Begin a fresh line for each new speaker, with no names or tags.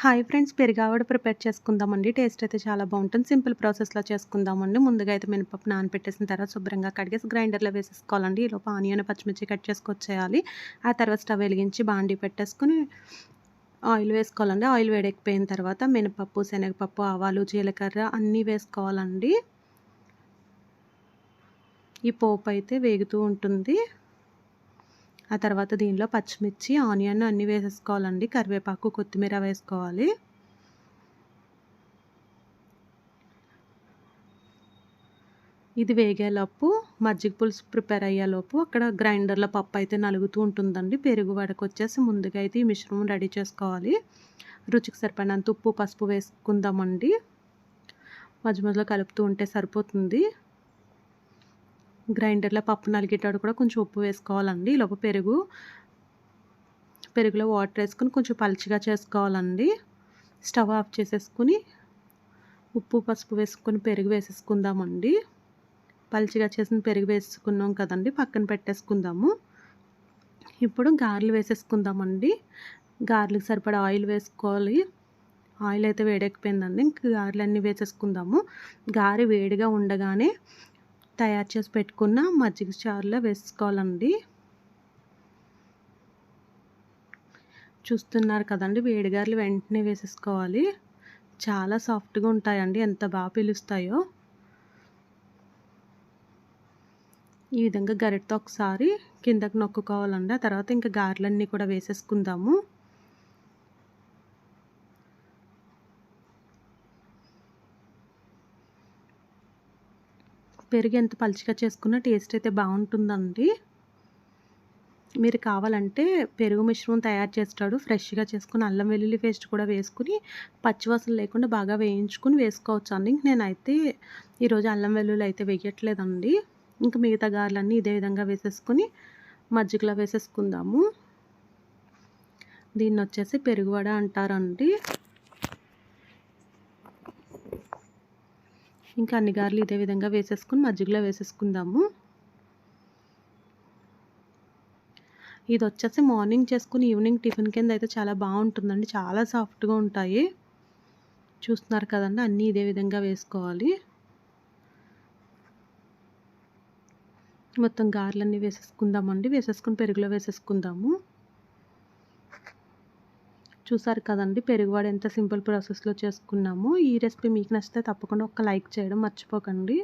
Hi friends పెరుగావిడ prepare చేసుకుందామండి. Taste అయితే చాలా బాగుంటుంది. సింపుల్ ప్రాసెస్లో చేసుకుందామండి. ముందుగా అయితే మినపప్పు నానపెట్టేసిన తర్వాత శుభ్రంగా కడిగేసి గ్రైండర్లో వేసేసుకోవాలండి. ఈలోపు ఆనియన్ పచ్చిమిర్చి కట్ చేసుకొచ్చేయాలి. ఆ తర్వాత స్టవ్ వెలిగించి బాండీ పెట్టేసుకుని ఆయిల్ వేసుకోవాలండి. ఆయిల్ వేడెక్కిపోయిన తర్వాత మినపప్పు శనగపప్పు ఆవాలు జీలకర్ర అన్నీ వేసుకోవాలండి. ఈ పోపు అయితే వేగుతూ ఉంటుంది. ఆ తర్వాత దీనిలో పచ్చిమిర్చి ఆనియన్ అన్నీ వేసేసుకోవాలండి. కరివేపాకు కొత్తిమీర వేసుకోవాలి. ఇది వేగేలోపు మజ్జిగ పులుసు ప్రిపేర్ అయ్యేలోపు అక్కడ గ్రైండర్లో పప్పు అయితే నలుగుతూ ఉంటుందండి. పెరుగు వడకొచ్చేసి ముందుగా అయితే ఈ మిశ్రమం రెడీ చేసుకోవాలి. రుచికి సరిపడినంత ఉప్పు పసుపు వేసుకుందామండి. మధ్య మధ్యలో కలుపుతూ ఉంటే సరిపోతుంది. గ్రైండర్లో పప్పు నలిగేటప్పుడు కూడా కొంచెం ఉప్పు వేసుకోవాలండి లోపు పెరుగు. పెరుగులో వాటర్ వేసుకుని కొంచెం పలుచగా చేసుకోవాలండి. స్టవ్ ఆఫ్ చేసేసుకుని ఉప్పు పసుపు వేసుకొని పెరుగు వేసేసుకుందామండి. పలుచగా చేసిన పెరుగు వేసుకున్నాం కదండి పక్కన పెట్టేసుకుందాము. ఇప్పుడు గారెలు వేసేసుకుందామండి. గారెలకు సరిపడా ఆయిల్ వేసుకోవాలి. ఆయిల్ అయితే వేడెక్కిపోయిందండి ఇంక గారెలు అన్నీ వేసేసుకుందాము. గారె వేడిగా ఉండగానే తయారు చేసి పెట్టుకున్న మజ్జిగ చారులో వేసుకోవాలండి. చూస్తున్నారు కదండి వేడిగారులు వెంటనే వేసేసుకోవాలి. చాలా సాఫ్ట్గా ఉంటాయండి ఎంత బాగా పిలుస్తాయో. ఈ విధంగా గరిటతో ఒకసారి కిందకి నొక్కుకోవాలండి. ఆ తర్వాత ఇంకా గారెలన్నీ కూడా వేసేసుకుందాము. పెరుగు ఎంత పలుచగా చేసుకున్న టేస్ట్ అయితే బాగుంటుందండి. మీరు కావాలంటే పెరుగు మిశ్రమం తయారు చేస్తాడు. ఫ్రెష్గా చేసుకుని అల్లం వెల్లుల్లి పేస్ట్ కూడా వేసుకుని పచ్చివాసన లేకుండా బాగా వేయించుకుని వేసుకోవచ్చు అండి నేనైతే ఈరోజు అల్లం వెల్లుల్లి అయితే వేయట్లేదండి. ఇంకా మిగతా గారెలన్నీ ఇదే విధంగా వేసేసుకుని మజ్జిగలో వేసేసుకుందాము. దీన్ని వచ్చేసి పెరుగువడ అంటారండి. ఇంకా అన్ని గారెలు ఇదే విధంగా వేసేసుకుని మజ్జిగలో వేసేసుకుందాము. ఇది వచ్చేసి మార్నింగ్ చేసుకుని ఈవినింగ్ టిఫిన్ కింద అయితే చాలా బాగుంటుందండి. చాలా సాఫ్ట్గా ఉంటాయి. చూస్తున్నారు కదండి అన్నీ ఇదే విధంగా వేసుకోవాలి. మొత్తం గారెలన్నీ వేసేసుకుందామండి. వేసేసుకుని పెరుగులో వేసేసుకుందాము. చూసారు కదండి పెరుగువాడు ఎంత సింపుల్ ప్రాసెస్లో చేసుకున్నాము ఈ రెసిపీ మీకు నచ్చితే తప్పకుండా ఒక లైక్ చేయడం మర్చిపోకండి.